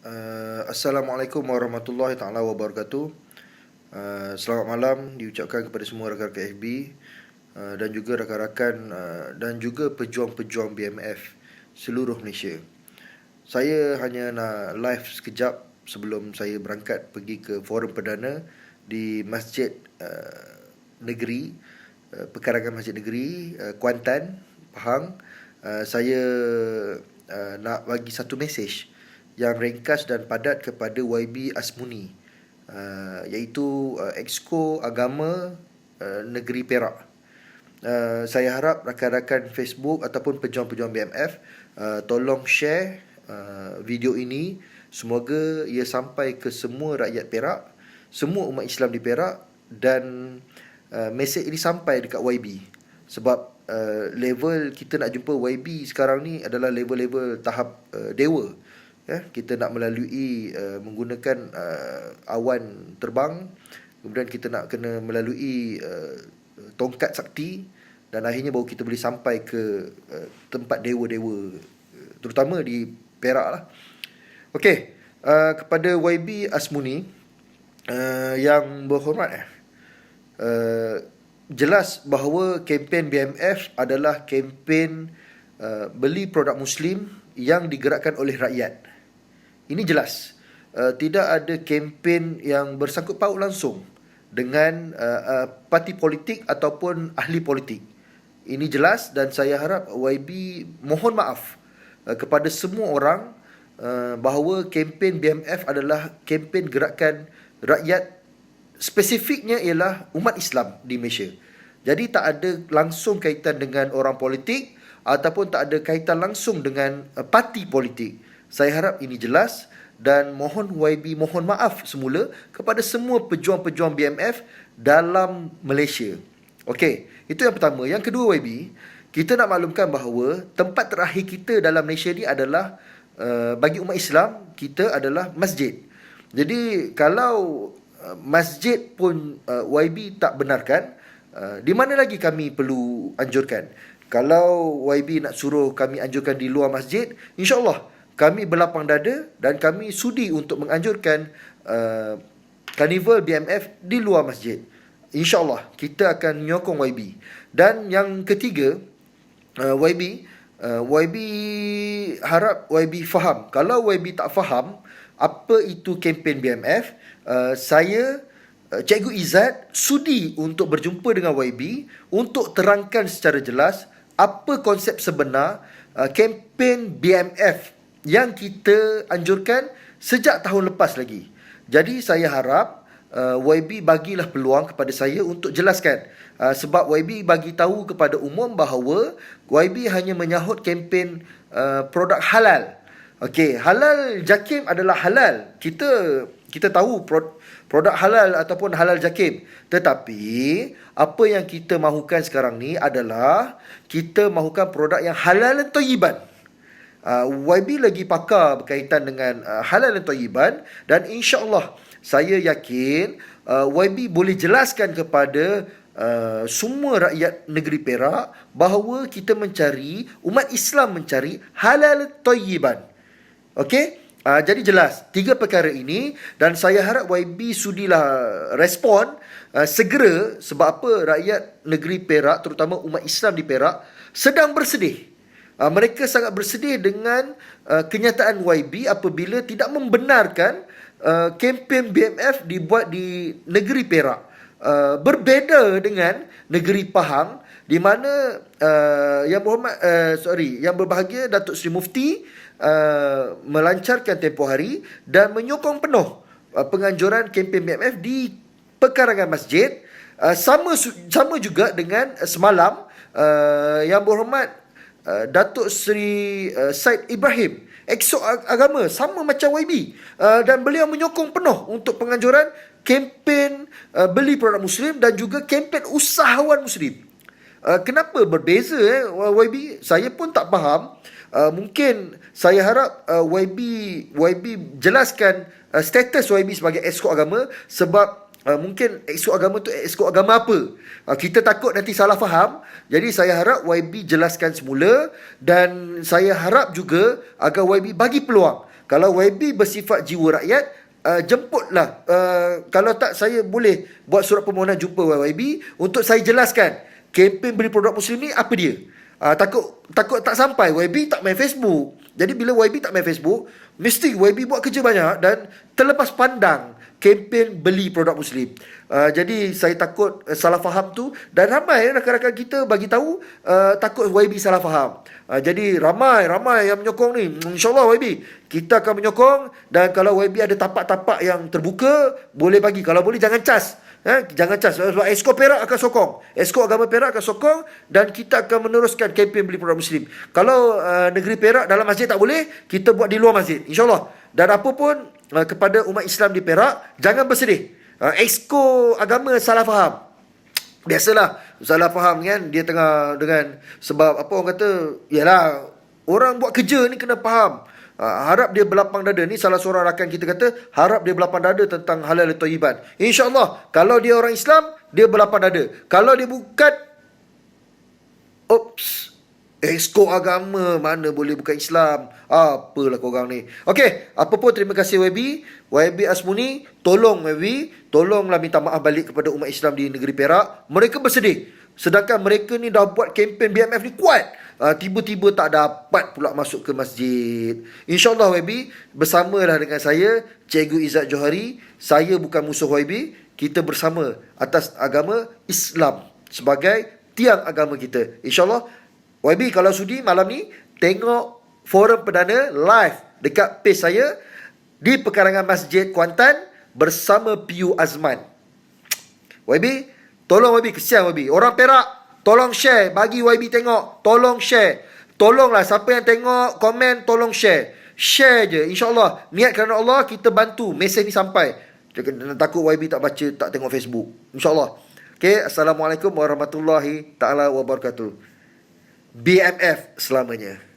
Uh, Assalamualaikum warahmatullahi taala wabarakatuh. Uh, selamat malam diucapkan kepada semua rakan-rakan FB uh, dan juga rakan-rakan uh, dan juga pejuang-pejuang BMF seluruh Malaysia. Saya hanya nak live sekejap sebelum saya berangkat pergi ke forum perdana di Masjid uh, Negeri uh, Pekarangan Masjid Negeri uh, Kuantan, Pahang. Uh, saya uh, nak bagi satu mesej yang ringkas dan padat kepada YB Asmuni uh, iaitu uh, Exco Agama uh, Negeri Perak. Uh, saya harap rakan-rakan Facebook ataupun pejuang-pejuang BMF uh, tolong share uh, video ini. Semoga ia sampai ke semua rakyat Perak, semua umat Islam di Perak dan uh, mesej ini sampai dekat YB sebab uh, level kita nak jumpa YB sekarang ni adalah level-level tahap uh, dewa ya kita nak melalui uh, menggunakan uh, awan terbang. Kemudian kita nak kena melalui uh, tongkat sakti. Dan akhirnya baru kita boleh sampai ke uh, tempat dewa-dewa terutama di Perak lah. Okey uh, kepada YB Asmuni uh, yang berhormat eh uh, jelas bahawa kempen BMF adalah kempen uh, beli produk muslim yang digerakkan oleh rakyat ini jelas uh, tidak ada kempen yang bersangkut paut langsung dengan uh, uh, parti politik ataupun ahli politik. Ini jelas dan saya harap YB mohon maaf uh, kepada semua orang uh, bahawa kempen BMF adalah kempen gerakan rakyat spesifiknya ialah umat Islam di Malaysia. Jadi tak ada langsung kaitan dengan orang politik ataupun tak ada kaitan langsung dengan uh, parti politik. Saya harap ini jelas dan mohon YB mohon maaf semula kepada semua pejuang-pejuang BMF dalam Malaysia. Okey, itu yang pertama. Yang kedua YB, kita nak maklumkan bahawa tempat terakhir kita dalam Malaysia ni adalah uh, bagi umat Islam, kita adalah masjid. Jadi kalau uh, masjid pun uh, YB tak benarkan, uh, di mana lagi kami perlu anjurkan? Kalau YB nak suruh kami anjurkan di luar masjid, insya-Allah kami berlapang dada dan kami sudi untuk menganjurkan uh, Carnival BMF di luar masjid. InsyaAllah kita akan menyokong YB. Dan yang ketiga, uh, YB, uh, YB harap YB faham. Kalau YB tak faham apa itu kempen BMF, uh, saya uh, Cikgu Izzat sudi untuk berjumpa dengan YB untuk terangkan secara jelas apa konsep sebenar uh, kempen BMF yang kita anjurkan sejak tahun lepas lagi. Jadi saya harap uh, YB bagilah peluang kepada saya untuk jelaskan. Uh, sebab YB bagi tahu kepada umum bahawa YB hanya menyahut kempen uh, produk halal. Okey, halal jakim adalah halal. Kita kita tahu produk halal ataupun halal jakim. Tetapi apa yang kita mahukan sekarang ni adalah kita mahukan produk yang halal dan thayyiban. Uh, YB lagi pakar berkaitan dengan uh, halal dan tayyiban dan insya-Allah saya yakin uh, YB boleh jelaskan kepada uh, semua rakyat negeri Perak bahawa kita mencari umat Islam mencari halal tayyiban. Okey? Uh, jadi jelas tiga perkara ini dan saya harap YB sudilah respon uh, segera sebab apa rakyat negeri Perak terutama umat Islam di Perak sedang bersedih Uh, mereka sangat bersedih dengan uh, kenyataan YB apabila tidak membenarkan uh, kempen BMF dibuat di negeri Perak. Uh, berbeza dengan negeri Pahang di mana uh, yang berhormat uh, sorry yang berbahagia Datuk Seri Mufti uh, melancarkan tempoh hari dan menyokong penuh uh, penganjuran kempen BMF di pekarangan masjid uh, sama sama juga dengan uh, semalam uh, yang berhormat Uh, Datuk Seri uh, Said Ibrahim Eksok agama sama macam YB uh, dan beliau menyokong penuh untuk penganjuran kempen uh, beli produk muslim dan juga kempen usahawan muslim. Uh, kenapa berbeza eh YB? Saya pun tak faham. Uh, mungkin saya harap uh, YB YB jelaskan uh, status YB sebagai ekskul agama sebab Uh, mungkin ekskul agama tu ekskul agama apa uh, Kita takut nanti salah faham Jadi saya harap YB jelaskan semula Dan saya harap juga Agar YB bagi peluang Kalau YB bersifat jiwa rakyat, uh, jemputlah. Uh, kalau tak, saya boleh buat surat permohonan jumpa YB untuk saya jelaskan kempen beli produk Muslim ni apa dia. Uh, takut takut tak sampai YB tak main Facebook. Jadi bila YB tak main Facebook, mesti YB buat kerja banyak dan terlepas pandang kempen beli produk muslim. Uh, jadi saya takut uh, salah faham tu dan ramai eh, rakan-rakan kita bagi tahu uh, takut YB salah faham. Uh, jadi ramai ramai yang menyokong ni. Insya-Allah YB kita akan menyokong dan kalau YB ada tapak-tapak yang terbuka boleh bagi. Kalau boleh jangan cas. Eh, jangan cas sebab Esko Perak akan sokong. Esko Agama Perak akan sokong dan kita akan meneruskan kempen beli produk muslim. Kalau uh, negeri Perak dalam masjid tak boleh, kita buat di luar masjid. Insya-Allah. Dan apa pun uh, kepada umat Islam di Perak, jangan bersedih. Uh, Esko Agama salah faham. Biasalah salah faham kan dia tengah dengan sebab apa orang kata, yalah orang buat kerja ni kena faham. Uh, harap dia berlapang dada ni salah seorang rakan kita kata harap dia berlapang dada tentang halal dan thayyiban. Insya-Allah kalau dia orang Islam dia berlapang dada. Kalau dia bukan Oops. Esko agama mana boleh bukan Islam. Apalah korang ni. Okey, apa pun terima kasih YB. YB Asmuni, tolong YB, tolonglah minta maaf balik kepada umat Islam di negeri Perak. Mereka bersedih. Sedangkan mereka ni dah buat kempen BMF ni kuat. Uh, tiba-tiba tak dapat pula masuk ke masjid. InsyaAllah YB, bersamalah dengan saya, Cikgu Izzat Johari. Saya bukan musuh YB. Kita bersama atas agama Islam sebagai tiang agama kita. InsyaAllah, YB kalau sudi malam ni tengok forum perdana live dekat page saya di pekarangan Masjid Kuantan bersama Piu Azman. YB, tolong YB kesian YB. Orang Perak, tolong share bagi YB tengok, tolong share. Tolonglah siapa yang tengok komen tolong share. Share je insya-Allah. Niat kerana Allah kita bantu mesej ni sampai. Jangan takut YB tak baca tak tengok Facebook. Insya-Allah. Okay, Assalamualaikum warahmatullahi taala wabarakatuh. BMF selamanya.